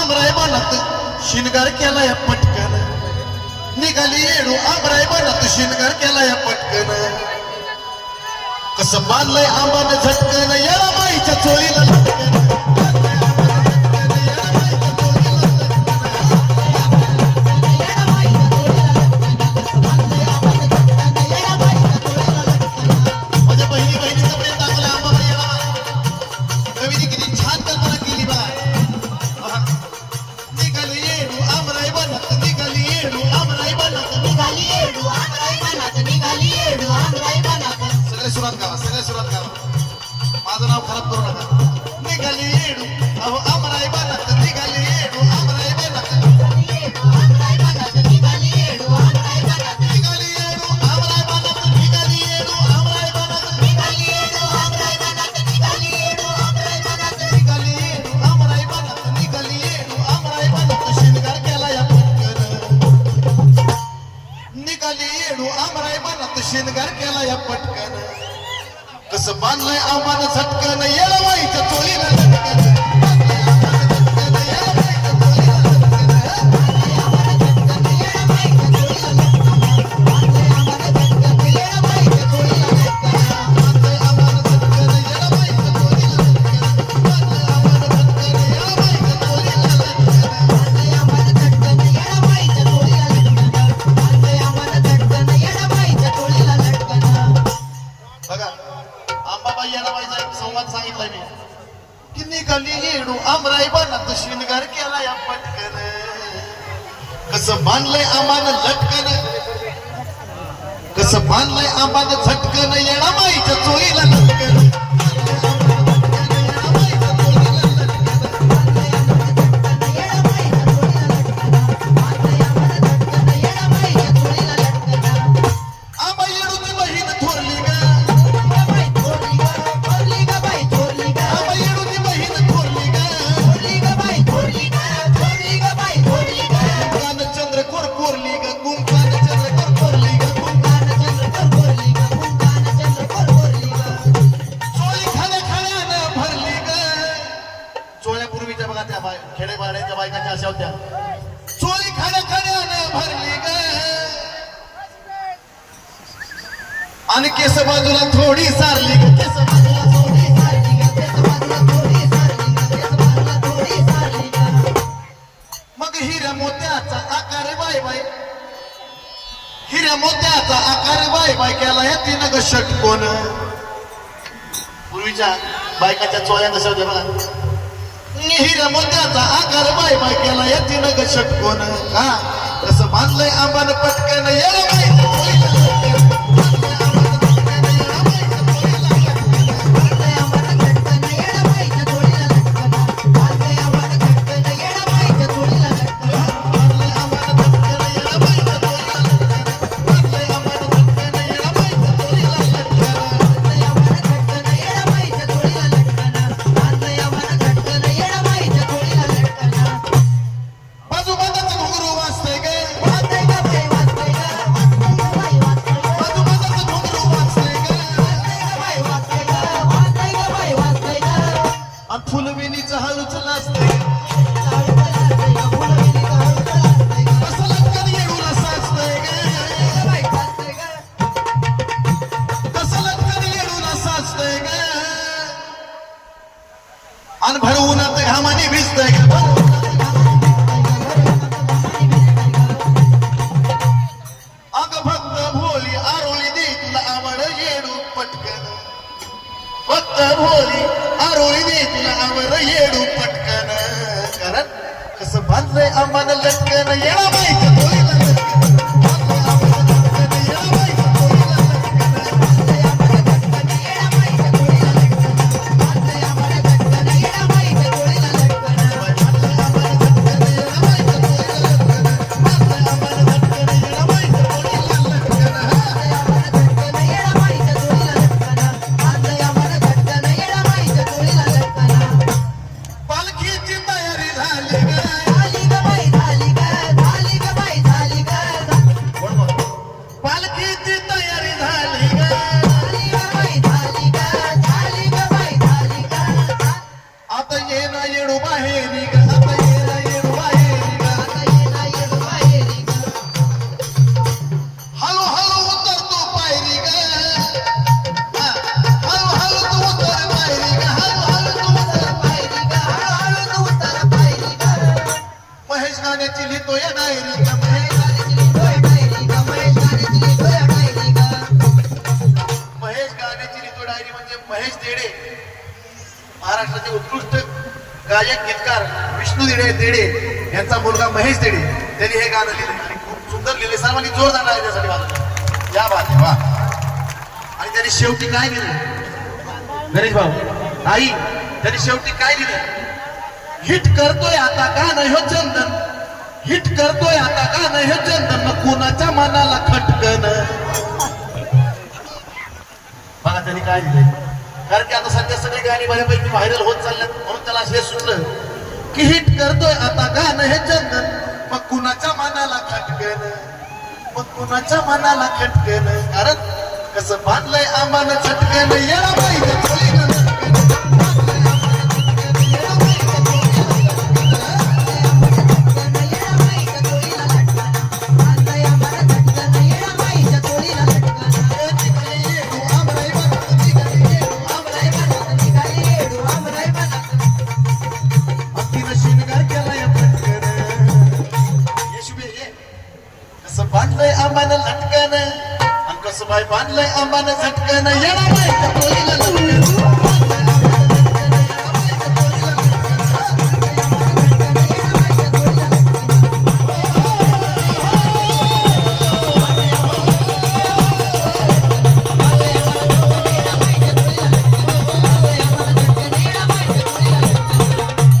आमराय बनत शिनगार केला या पटकन. निघाली येडू आमराय बनत शिनगार केला या पटकन. कसं बांधलंय आंबाने झटकन या बाईच्या चोळीला लटकन. माझं नाव खराब करू नका. निघाली येडू. अहो आमराई बनात निघाली येडू. आमराई बनात शिनगार केला या पटकन. कसं बांधलंय आम्हाला झटकन आंबाबाई येणाबाईचा एक संवाद सांगितलाय मी. की निघाली येडू आमराई बनत शिनगार केला या पटकन. कस बांधलंय आमान लटकन? कस बांधलंय आमान झटकन? येणाबाईच्या चोळीला लटकन? चोळी भरली ग. आणि केस बाजूला थोडी सारली केस बाजूला थोडी सारली केस बाजूला थोडी सारली केस बाजूला थोडी सारली मग हिऱ्या मोत्याचा आकार बाय बाय हिऱ्या मोत्याचा आकार बाय बाय केला या तीन ग षटकोन. पूर्वीच्या बायकाच्या चोऱ्या कशा होत्या बघा. हिरा मोत्याचा आकार बाय बाय केला या तिनं ग षटकोन हा तसं बांधलंय आम्हाला पटकन. याला बाई भक्त भोली आरोळी दे तुला आवड येडू पटकन. कारण कसं बांधलंय आम्हाला लटकन येळा बाईच्या महाराष्ट्राचे उत्कृष्ट गायक गीतकार विष्णू देडे देडे यांचा मुलगा महेश देडे त्यांनी हे गाणं लिहिलं. आणि खूप सुंदर लिहिले. सर्वांनी जोर जाणार आहे त्यासाठी या बात वा. आणि त्यांनी शेवटी काय लिहिलं? गणेश भाऊ. आई त्यांनी शेवटी काय लिहिलं? हिट करतोय आता गाणं ह्यो चंदन. हिट करतोय आता गाणं ह्यो चंदन. मग कुणाच्या मनाला खटकन? बघा त्यांनी काय लिहिलंय? कारण की आता सध्या सगळी गाणी बऱ्यापैकी व्हायरल होत चालल्यात म्हणून त्याला हे सुटलं की हिट करतोय आता गाणं हे चंदन मग कुणाच्या मनाला खटकन मग कुणाच्या मनाला खटकन कारण कसं बांधलंय आम्हाला छटकन येणं पाहिजे कसं बांधलंय आंबानं लटकन आणि कसं बाय बांधलंय आंबानं झटकन येणार माहीत